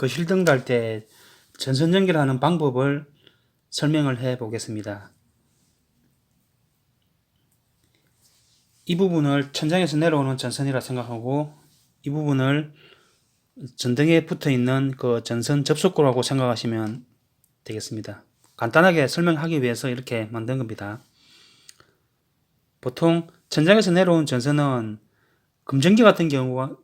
거실등 달때 전선 연결하는 방법을 설명을 해 보겠습니다. 이 부분을 천장에서 내려오는 전선이라 생각하고 이 부분을 전등에 붙어 있는 그 전선 접속구라고 생각하시면 되겠습니다. 간단하게 설명하기 위해서 이렇게 만든 겁니다. 보통 천장에서 내려온 전선은 금전기 같은 경우가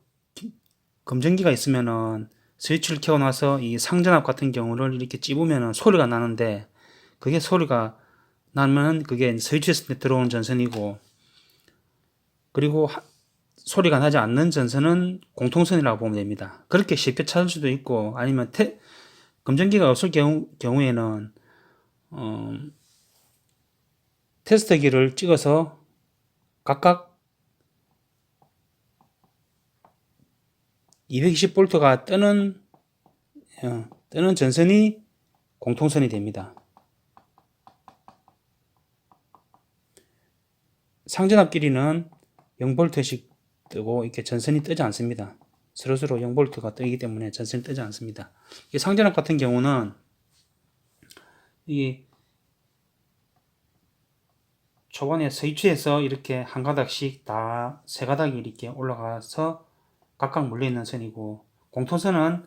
금전기가 있으면은 스위치를 켜고 나서 이 상전압 같은 경우를 이렇게 찝으면은 소리가 나는데 그게 소리가 나면 그게 스위치에서 들어오는 전선이고 그리고 하- 소리가 나지 않는 전선은 공통선이라고 보면 됩니다. 그렇게 쉽게 찾을 수도 있고 아니면 테, 검전기가 없을 경우, 경우에는 어, 테스트기를 찍어서 각각 220V가 뜨는 어, 뜨는 전선이 공통선이 됩니다. 상전압 길이는 0V씩 뜨고 이렇게 전선이 뜨지 않습니다. 서로서로 0V가 뜨기 때문에 전선이 뜨지 않습니다. 이 상전압 같은 경우는 이 초반에 스위치에서 이렇게 한 가닥씩 다 세 가닥이 이렇게 올라가서 각각 물려 있는 선이고 공통선은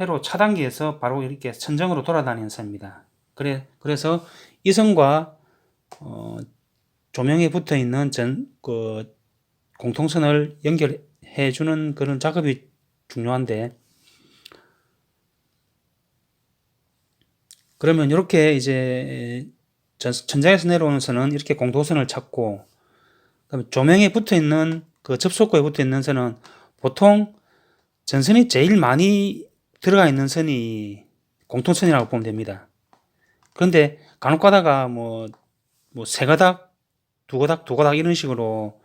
회로 차단기에서 바로 이렇게 천정으로 돌아다니는 선입니다. 그래 그래서 이 선과 어, 조명에 붙어 있는 전 그 공통선을 연결해 주는 그런 작업이 중요한데 그러면 이렇게 이제 전, 전장에서 내려오는 선은 이렇게 공통선을 찾고 조명에 붙어 있는 그 접속구에 붙어 있는 선은 보통 전선이 제일 많이 들어가 있는 선이 공통선이라고 보면 됩니다. 그런데 간혹 가다가 뭐, 뭐, 세 가닥, 두 가닥, 두 가닥 이런 식으로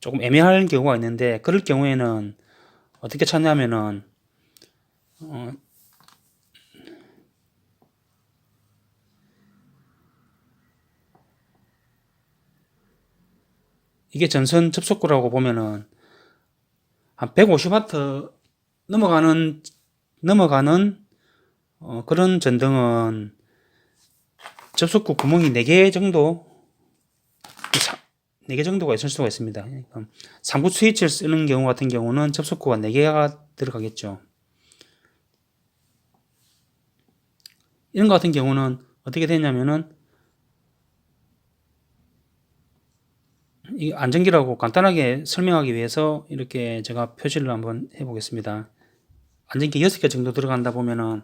조금 애매한 경우가 있는데, 그럴 경우에는 어떻게 찾냐면은, 어, 이게 전선 접속구라고 보면은 한 150W 넘어가는 넘어가는 어, 그런 전등은 접속구 구멍이 4개 정도 4개 정도가 있을 수가 있습니다. 그러니까 3구 스위치를 쓰는 경우 같은 경우는 접속구가 4개가 들어가겠죠. 이런 것 같은 경우는 어떻게 되냐면은 이 안전기라고 간단하게 설명하기 위해서 이렇게 제가 표시를 한번 해보겠습니다. 안전기 6개 정도 들어간다 보면은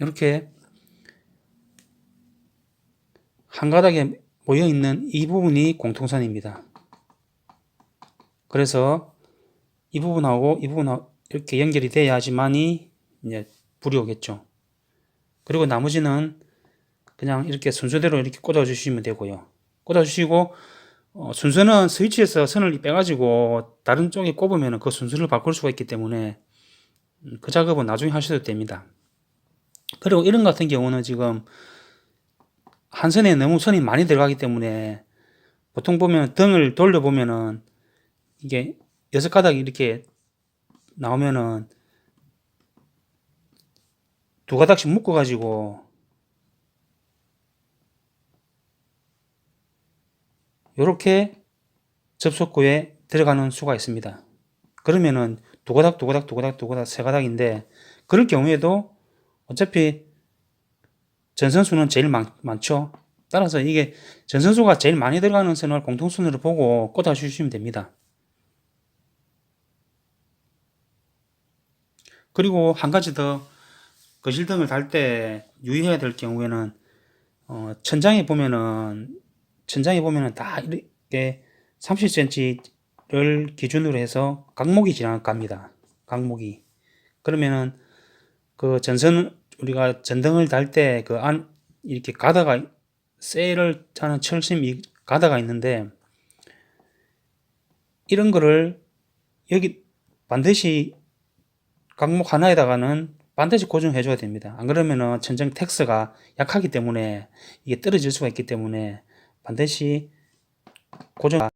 이렇게 한 가닥에 모여 있는 이 부분이 공통선입니다. 그래서 이 부분하고 이 부분하고 이렇게 연결이 돼야지만이 이제 불이 오겠죠. 그리고 나머지는 그냥 이렇게 순서대로 이렇게 꽂아 주시면 되고요. 꽂아 주시고 어, 순서는 스위치에서 선을 빼가지고 다른 쪽에 꼽으면 그 순서를 바꿀 수가 있기 때문에 음, 그 작업은 나중에 하셔도 됩니다. 그리고 이런 같은 경우는 지금 한 선에 너무 선이 많이 들어가기 때문에 보통 보면 등을 돌려보면은 이게 여섯 가닥이 이렇게 나오면은 두 가닥씩 묶어가지고 요렇게 접속구에 들어가는 수가 있습니다. 그러면은 두 가닥, 두 가닥, 두 가닥, 두 가닥, 세 가닥인데 그럴 경우에도 어차피 전선수는 제일 많, 많죠. 따라서 이게 전선수가 제일 많이 들어가는 선을 공통선으로 보고 꽂아 주시면 됩니다. 그리고 한 가지 더 거실등을 달 때 유의해야 될 경우에는 어, 천장에 보면은 천장에 보면은 다 이렇게 30cm를 기준으로 해서 각목이 지나갑니다. 각목이. 그러면은 그 전선 우리가 전등을 달 때 그 안 이렇게 가다가 셀을 짜는 철심이 가다가 있는데 이런 거를 여기 반드시 각목 하나에다가는 반드시 고정해 줘야 됩니다. 안 그러면은 천정 텍스가 약하기 때문에 이게 떨어질 수가 있기 때문에 반드시 고정